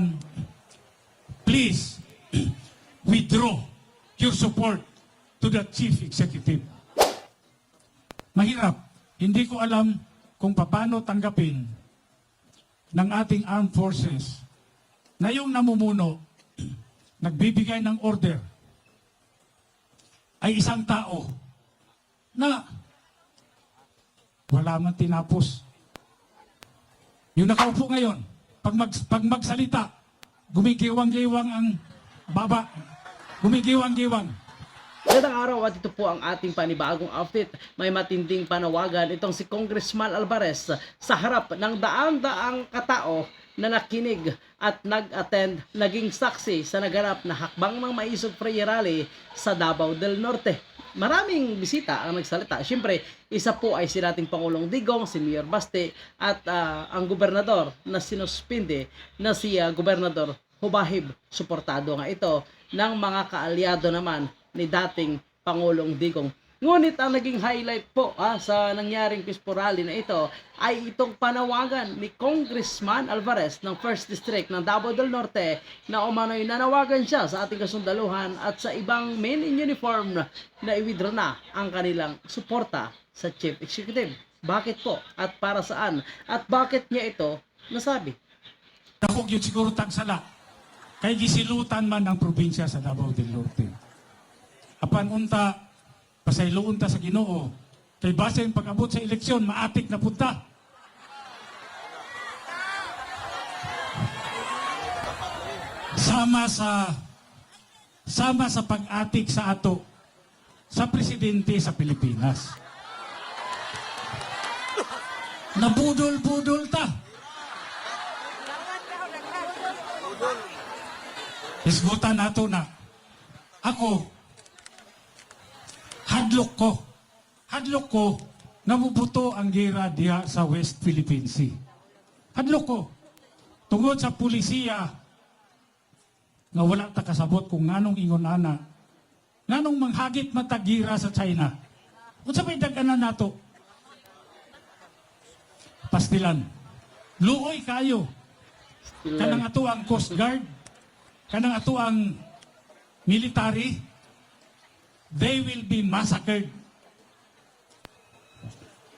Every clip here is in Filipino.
Congressman, please withdraw your support to the chief executive. Mahirap. Hindi ko alam kung paano tanggapin ng ating armed forces na yung namumuno, nagbibigay ng order, ay isang tao na wala man tinapos. Yung nakaupo ngayon, pag, mag, pag magsalita, gumigiwang-giwang ang baba. Gumigiwang-giwang. Magandang araw at ito po ang ating panibagong update. May matinding panawagan itong si Congressman Alvarez sa harap ng daang-daang katao na nakinig at nag-attend, naging saksi sa naganap na hakbang ng Maisog Prayer Rally sa Davao del Norte. Maraming bisita ang nagsalita. Siyempre, isa po ay si dating Pangulong Digong, si Mayor Baste, at ah, ang gobernador na sinuspinde na si ah, Gobernador Hubahib. Suportado nga ito ng mga kaalyado naman ni dating Pangulong Digong. Ngunit ang naging highlight po ah, sa nangyaring Rally na ito ay itong panawagan ni Congressman Alvarez ng 1st District ng Davao del Norte na umano'y nanawagan siya sa ating kasundaluhan at sa ibang men in uniform na i-withdraw na ang kanilang suporta sa Chief Executive. Bakit po? At para saan? At bakit niya ito nasabi? Dako yun siguro tagsala. Kay gisilutan man ang probinsya sa Davao del Norte. Apan unta, pasayloon ta sa ginoo. Kay base yung pag-abot sa eleksyon, maatik na punta. Sama sa sama sa pag-atik sa ato sa presidente sa Pilipinas. Nabudol-budol ta. Isgutan nato na. Ako, hadlok ko. Hadlok ko, nabubuto ang gira diha sa West Philippine Sea. Hadlok ko. Tungod sa pulisiya, nga wala ta kasabot kung nganong ingon ana. Nganong manghagit matagira sa China. Unsa may daganan nato? Pastilan. Luoy kayo. Kanang ato ang Coast Guard, kanang ato ang military, they will be massacred.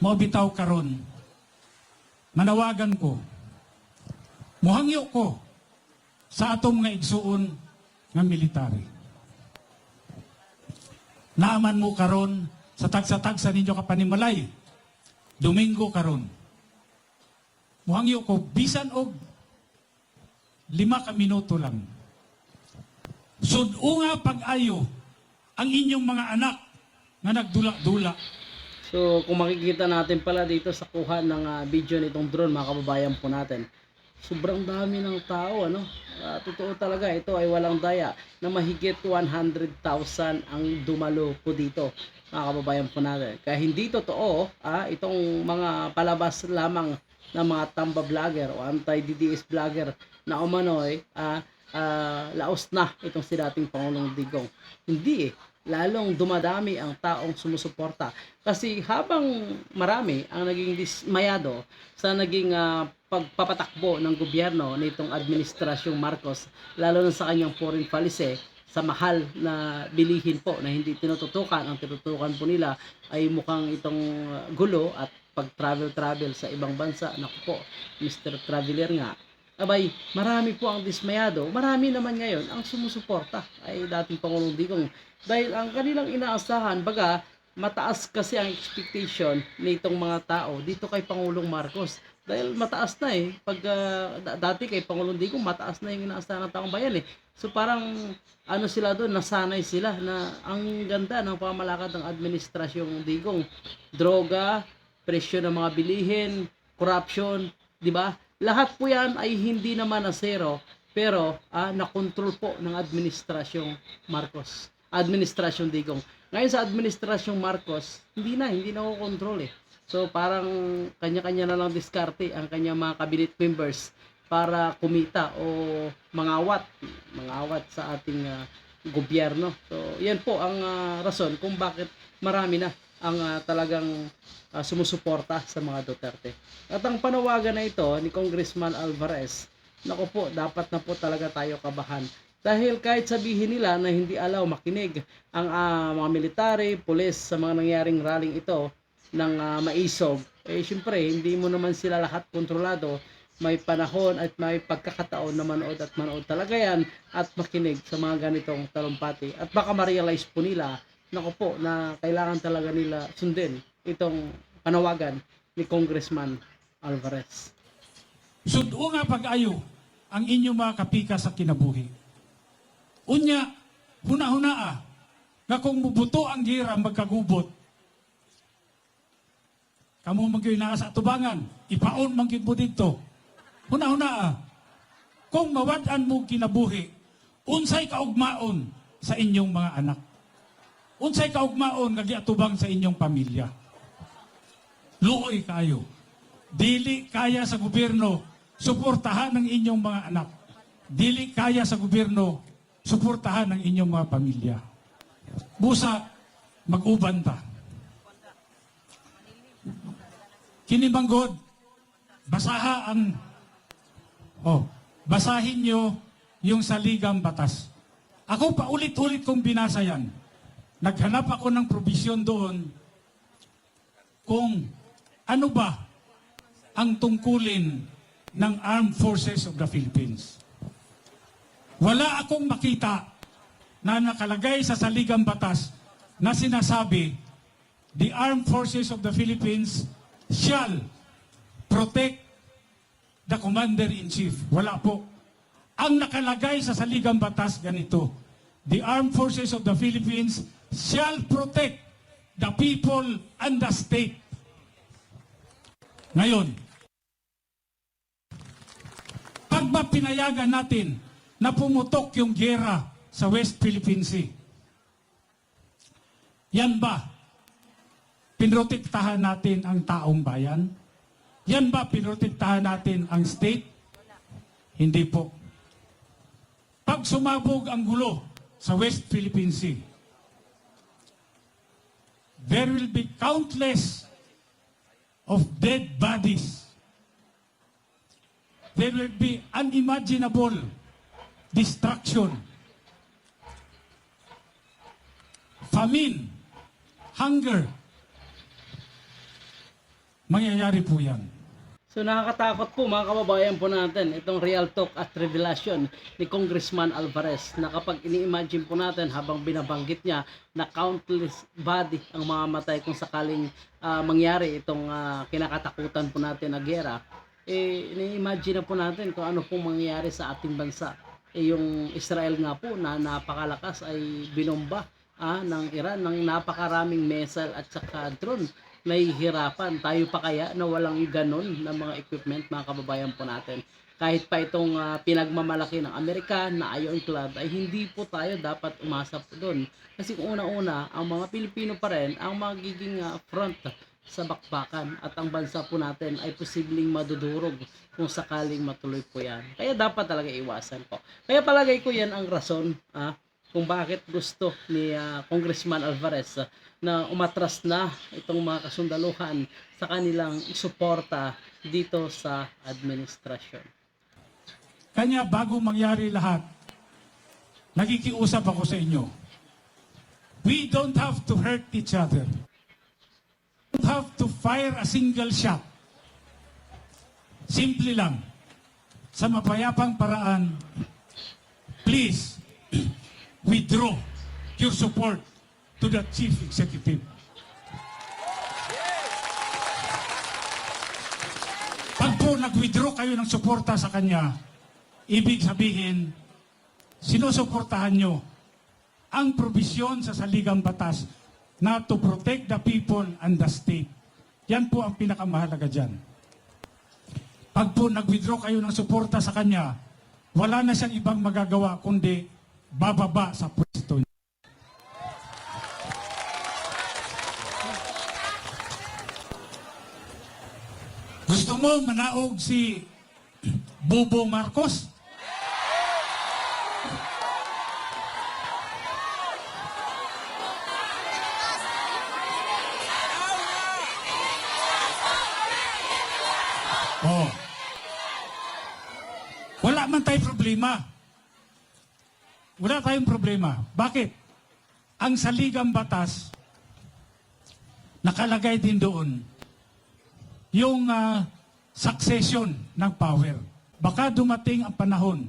Mobitaw karon. Manawagan ko. Muhangyo ko sa atong nga igsuon nga military. Naaman mo karon sa tagsa-tagsa ninyo kapanimalay. Domingo karon. Muhangyo ko bisan og lima ka minuto lang. Sudo nga pag-ayo ang inyong mga anak nga nagdula-dula. So, kung makikita natin pala dito sa kuha ng ah, video nitong drone, mga kababayan po natin, sobrang dami ng tao, ano? Ah, totoo talaga, ito ay walang daya na mahigit 100,000 ang dumalo po dito, mga kababayan po natin. Kaya hindi totoo, ah, itong mga palabas lamang ng mga tamba vlogger o anti-DDS vlogger na umano'y ah, ah, laos na itong si dating Pangulong Digong. Hindi eh lalong dumadami ang taong sumusuporta. Kasi habang marami ang naging dismayado sa naging ah, pagpapatakbo ng gobyerno nitong administrasyong Marcos, lalo na sa kanyang foreign policy, sa mahal na bilihin po na hindi tinututukan, ang tinutukan po nila ay mukhang itong ah, gulo at pag-travel-travel sa ibang bansa. Naku po, Mr. Traveler nga, abay, marami po ang dismayado. Marami naman ngayon ang sumusuporta ay dating Pangulong Digong. Dahil ang kanilang inaasahan, baga, mataas kasi ang expectation nitong mga tao dito kay Pangulong Marcos. Dahil mataas na eh. Pag da- dati kay Pangulong Digong, mataas na yung inaasahan ng taong bayan eh. So parang ano sila doon, nasanay sila na ang ganda ng pamalakad ng administrasyong Digong. Droga, presyo ng mga bilihin, corruption, di ba? Lahat po yan ay hindi naman na zero, pero ah, nakontrol po ng administrasyong Marcos. Administrasyong Digong. Ngayon sa administrasyong Marcos, hindi na, hindi na kontrol eh. So parang kanya-kanya na lang diskarte ang kanyang mga cabinet members para kumita o mangawat, mangawat sa ating ah, gobyerno. So yan po ang ah, rason kung bakit marami na ang ah, talagang ah, sumusuporta sa mga Duterte. At ang panawagan na ito ni Congressman Alvarez Naku po, dapat na po talaga tayo kabahan. Dahil kahit sabihin nila na hindi alaw makinig ang ah, mga military, pulis sa mga nangyaring rallying ito ng ah, maisog, eh syempre hindi mo naman sila lahat kontrolado. May panahon at may pagkakataon na manood at manood talaga yan at makinig sa mga ganitong talumpati. At baka ma-realize po nila, naku po, na kailangan talaga nila sundin itong panawagan ni Congressman Alvarez. Sudo nga pag-ayo ang inyong mga kapika sa kinabuhi. Unya, huna-hunaa, nga kung mubuto ang gira magkagubot, kamo magyoy naa sa tubangan, ipaon man gid mo dito. Huna-hunaa, kung mawad-an mo kinabuhi, unsay kaugmaon sa inyong mga anak. Unsay kaugmaon nga giatubang sa inyong pamilya. Luoy kayo. Dili kaya sa gobyerno suportahan ng inyong mga anak. Dili kaya sa gobyerno suportahan ng inyong mga pamilya. Busa, mag-uban ta. Kinibanggod, basaha ang, oh, basahin nyo yung saligang batas. Ako pa ulit-ulit kong binasa yan. Naghanap ako ng probisyon doon kung ano ba ang tungkulin ng Armed Forces of the Philippines. Wala akong makita na nakalagay sa saligang batas na sinasabi the Armed Forces of the Philippines shall protect the Commander-in-Chief. Wala po. Ang nakalagay sa saligang batas ganito, the Armed Forces of the Philippines shall protect the people and the state. Ngayon, pag ba pinayagan natin na pumutok yung gera sa West Philippine Sea, yan ba pinrotektahan natin ang taong bayan? Yan ba pinrotektahan natin ang state? Hindi po. Pag sumabog ang gulo sa West Philippine Sea, there will be countless of dead bodies. There will be unimaginable destruction. Famine, hunger. Mangyayari po yan. So nakakatakot po mga kababayan po natin itong real talk at revelation ni Congressman Alvarez. Na kapag ini-imagine po natin habang binabanggit niya na countless body ang mga matay kung sakaling ah, mangyari itong ah, kinakatakutan po natin na gera eh ini-imagine na po natin kung ano pong mangyayari sa ating bansa. Eh yung Israel nga po na napakalakas ay binomba ah, ng Iran ng napakaraming missile at saka drone nahihirapan. Tayo pa kaya na walang ganon na mga equipment mga kababayan po natin. Kahit pa itong ah, pinagmamalaki ng Amerika na ironclad ay hindi po tayo dapat umasa po doon. Kasi una-una, ang mga Pilipino pa rin ang magiging ah, front sa bakbakan at ang bansa po natin ay posibleng madudurog kung sakaling matuloy po yan. Kaya dapat talaga iwasan po. Kaya palagay ko yan ang rason ah, kung bakit gusto ni ah, Congressman Alvarez ah, na umatras na itong mga kasundaluhan sa kanilang suporta dito sa administrasyon. Kanya bago mangyari lahat, nagikiusap ako sa inyo. We don't have to hurt each other. We don't have to fire a single shot. Simple lang. Sa mapayapang paraan, please withdraw your support to the chief executive. Pag po nag-withdraw kayo ng suporta sa kanya, ibig sabihin, sinusuportahan nyo ang probisyon sa saligang batas na to protect the people and the state. Yan po ang pinakamahalaga dyan. Pag po nag-withdraw kayo ng suporta sa kanya, wala na siyang ibang magagawa kundi bababa sa pwesto niya. Gusto mo manaog si Bobo Marcos? Oh. Wala man tayong problema. Wala tayong problema. Bakit? Ang saligang batas, nakalagay din doon yung ah, succession ng power. Baka dumating ang panahon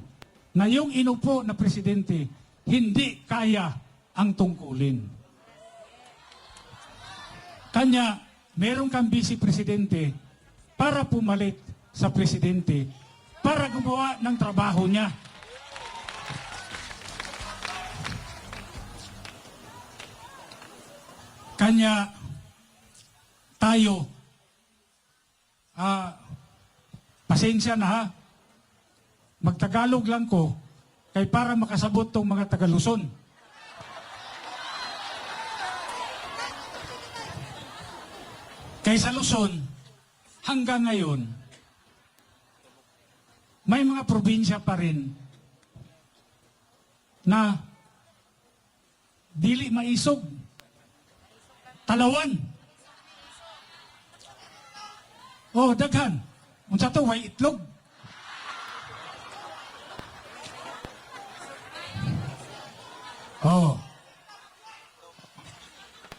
na yung inupo na presidente hindi kaya ang tungkulin. Kanya, meron kang vice presidente para pumalit sa presidente para gumawa ng trabaho niya. Kanya, tayo, ah, pasensya na ha, magtagalog lang ko, kay para makasabot tong mga Tagaluson. Kay sa Luzon, hanggang ngayon, may mga probinsya pa rin na dili maisog. Talawan. Oh, daghan. Unsa to way itlog. Oh.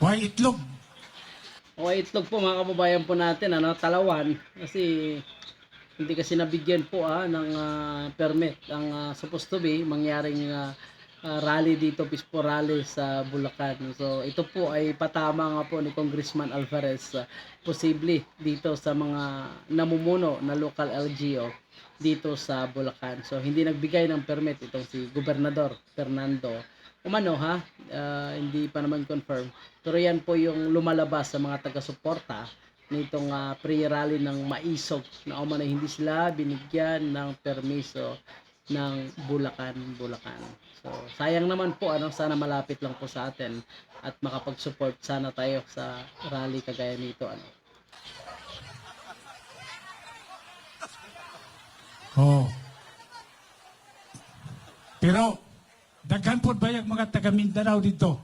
Way itlog. O itlog po mga kababayan po natin, ano, talawan. Kasi hindi kasi nabigyan po ah, ng ah, permit ang ah, supposed to be mangyaring ah, ah, rally dito, peaceful rally sa Bulacan. So ito po ay patama nga po ni Congressman Alvarez ah, posible dito sa mga namumuno na local LGO dito sa Bulacan. So hindi nagbigay ng permit itong si Gobernador Fernando umano ha, ah, hindi pa naman confirm. Pero yan po yung lumalabas sa mga taga-suporta nitong ah, pre-rally ng Maisog na umano hindi sila binigyan ng permiso ng Bulacan, Bulacan. So, sayang naman po ano, sana malapit lang po sa atin at makapag-support sana tayo sa rally kagaya nito ano. Oh. Pero, daghan po ba yung mga taga Mindanao dito?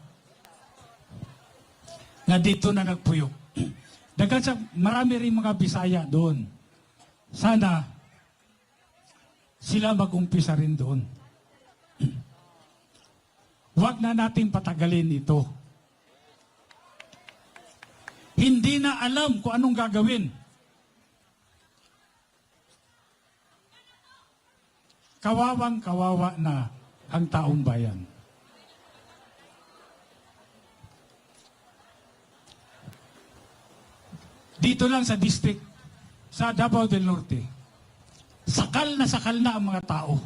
Na dito na nagpuyo. Daghan sa, marami rin mga Bisaya doon. Sana, sila mag-umpisa rin doon. Huwag na natin patagalin ito. Hindi na alam kung anong gagawin. kawawang kawawa na ang taong bayan. Dito lang sa district, sa Davao del Norte, sakal na sakal na ang mga tao.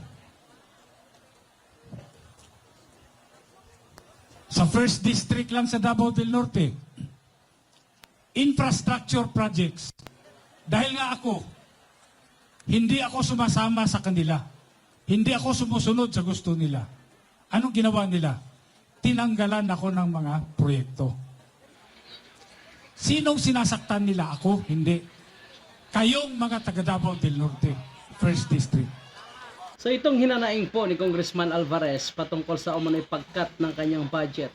Sa first district lang sa Davao del Norte, infrastructure projects. Dahil nga ako, hindi ako sumasama sa kanila. Hindi ako sumusunod sa gusto nila. Anong ginawa nila? Tinanggalan ako ng mga proyekto. Sinong sinasaktan nila? Ako? Hindi. Kayong mga taga Davao del Norte, First District. So itong hinanaing po ni Congressman Alvarez patungkol sa umano'y pagkat ng kanyang budget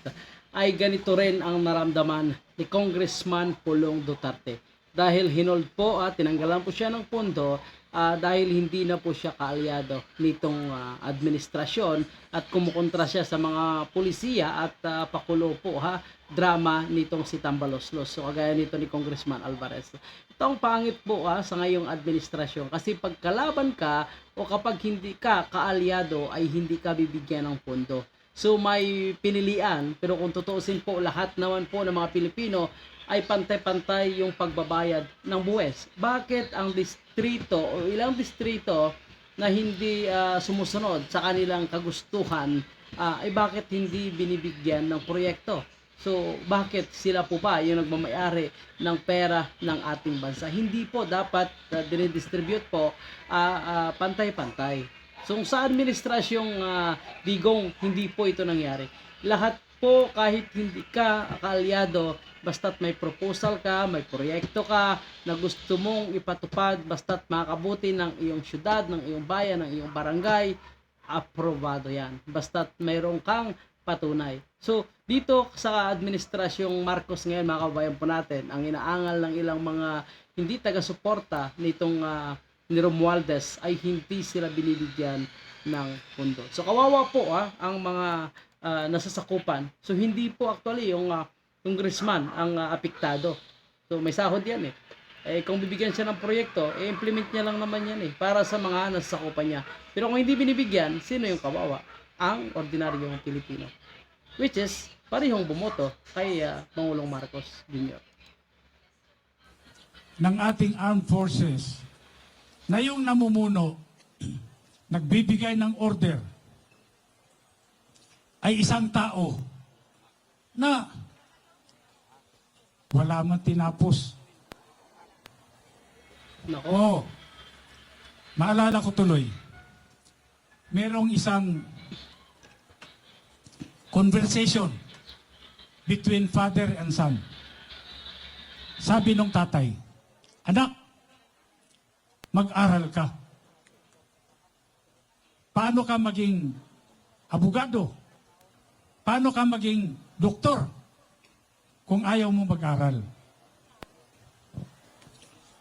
ay ganito rin ang naramdaman ni Congressman Pulong Duterte. Dahil hinold po at tinanggalan po siya ng pondo ah, dahil hindi na po siya kaalyado nitong ah, administrasyon at kumukontra siya sa mga pulisiya at ah, pakulo po ha drama nitong si Tambaloslos. So kagaya nito ni Congressman Alvarez. Ito ang pangit po ah, sa ngayong administrasyon kasi pag kalaban ka o kapag hindi ka kaalyado ay hindi ka bibigyan ng pondo. So may pinilian pero kung tutuusin po lahat naman po ng mga Pilipino ay pantay-pantay yung pagbabayad ng buwes. Bakit ang distrito o ilang distrito na hindi ah, sumusunod sa kanilang kagustuhan ah, ay bakit hindi binibigyan ng proyekto? So, bakit sila po ba yung nagmamayari ng pera ng ating bansa? Hindi po dapat uh, dinidistribute po ah, ah, pantay-pantay. So, sa administrasyong ah, digong, hindi po ito nangyari. Lahat po, kahit hindi ka kaalyado, basta't may proposal ka, may proyekto ka, na gusto mong ipatupad, basta't makabuti ng iyong syudad, ng iyong bayan, ng iyong barangay, aprobado yan. Basta't mayroon kang patunay. So, dito sa administrasyong Marcos ngayon, mga kabayan po natin, ang inaangal ng ilang mga hindi taga-suporta nitong ah, ni Romualdez ay hindi sila binibigyan ng pundo. So kawawa po ah, ang mga ah, nasasakupan. So hindi po actually yung ah, congressman ang ah, apektado. So may sahod yan eh. Eh kung bibigyan siya ng proyekto, eh, implement niya lang naman yan eh para sa mga nasasakupan niya. Pero kung hindi binibigyan, sino yung kawawa? Ang ordinaryong Pilipino. Which is parehong bumoto kay ah, Pangulong Marcos Jr. ng ating armed forces na yung namumuno nagbibigay ng order ay isang tao na wala man tinapos. Nako, Oo. Maalala ko tuloy. Merong isang conversation between father and son. Sabi nung tatay, Anak, mag-aral ka. Paano ka maging abogado? Paano ka maging doktor kung ayaw mo mag-aral?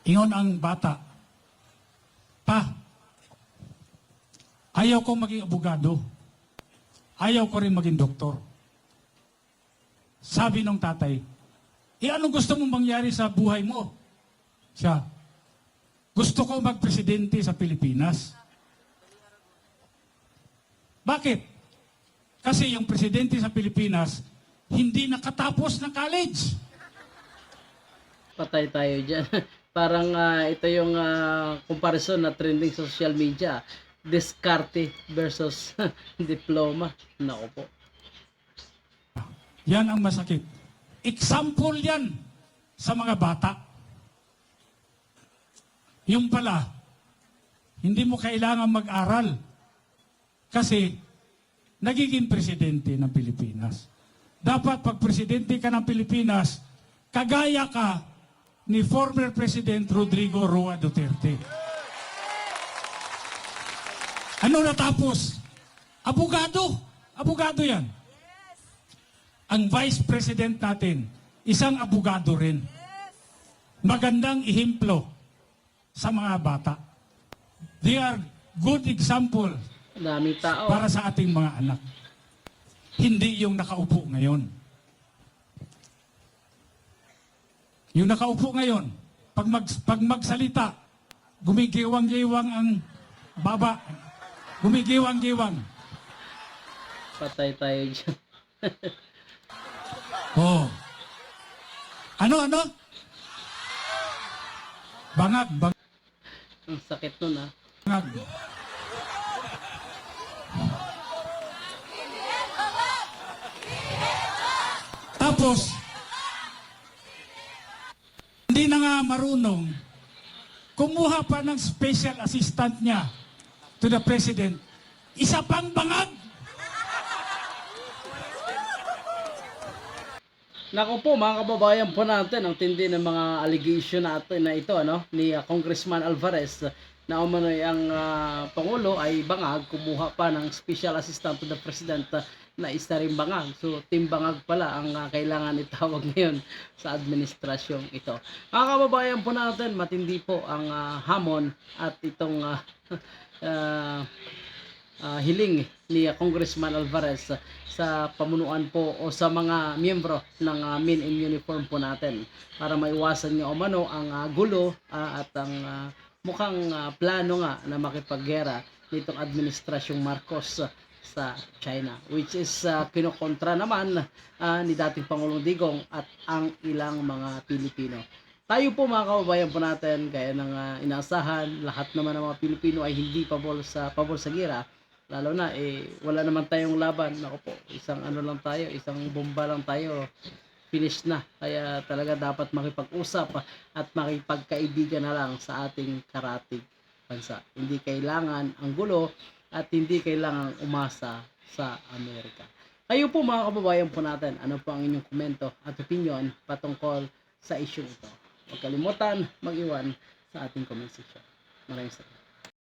Ingon ang bata, Pa, ayaw ko maging abogado. Ayaw ko rin maging doktor. Sabi ng tatay, eh anong gusto mong mangyari sa buhay mo? Siya, gusto ko magpresidente sa Pilipinas. Bakit? Kasi yung presidente sa Pilipinas, hindi nakatapos ng college. patay tayo dyan. Parang ah, ito yung ah, comparison na trending sa social media. Descarte versus diploma. Nako po. Yan ang masakit. Example yan sa mga bata. Yung pala, hindi mo kailangan mag-aral kasi nagiging presidente ng Pilipinas. Dapat pag presidente ka ng Pilipinas, kagaya ka ni former President Rodrigo Roa Duterte. Ano natapos? Abogado. Abogado yan. Ang Vice President natin, isang abogado rin. Magandang ihemplo sa mga bata. They are good example daming tao. para sa ating mga anak. Hindi yung nakaupo ngayon. Yung nakaupo ngayon, pag, mag, pag magsalita, gumigiwang-giwang ang baba. Gumigiwang-giwang. Patay tayo dyan. Oh. Ano, ano? Bangag, bangag. Ang sakit nun ah. Tapos, hindi na nga marunong, kumuha pa ng special assistant niya to the president. Isa pang bangag. Nako po mga kababayan po natin ang tindi ng mga allegation natin na ito ano ni uh, Congressman Alvarez na umano'y ang ah, Pangulo ay bangag kumuha pa ng special assistant to the President ah, na isa rin bangag. So team bangag pala ang ah, kailangan itawag ngayon sa administrasyong ito. Mga kababayan po natin matindi po ang ah, hamon at itong ah, ah, ah, hiling ni Congressman Alvarez sa pamunuan po o sa mga miyembro ng ah, men in uniform po natin para maiwasan niyo umano ang ah, gulo ah, at ang ah, mukhang ah, plano nga na makipaggera nitong administrasyong Marcos sa China which is ah, kinokontra naman ah, ni dating Pangulong Digong at ang ilang mga Pilipino. Tayo po mga kababayan po natin, kaya nang ah, inaasahan, lahat naman ng mga Pilipino ay hindi pabor sa pabor sa gira. Lalo na eh wala naman tayong laban. Nako po, isang ano lang tayo, isang bomba lang tayo. Finish na. Kaya talaga dapat makipag-usap at makipagkaibigan na lang sa ating karatig bansa. Hindi kailangan ang gulo at hindi kailangan umasa sa Amerika. Kayo po mga kababayan po natin, ano po ang inyong komento at opinion patungkol sa issue ito. Huwag kalimutan mag-iwan sa ating comment section. Maraming salamat.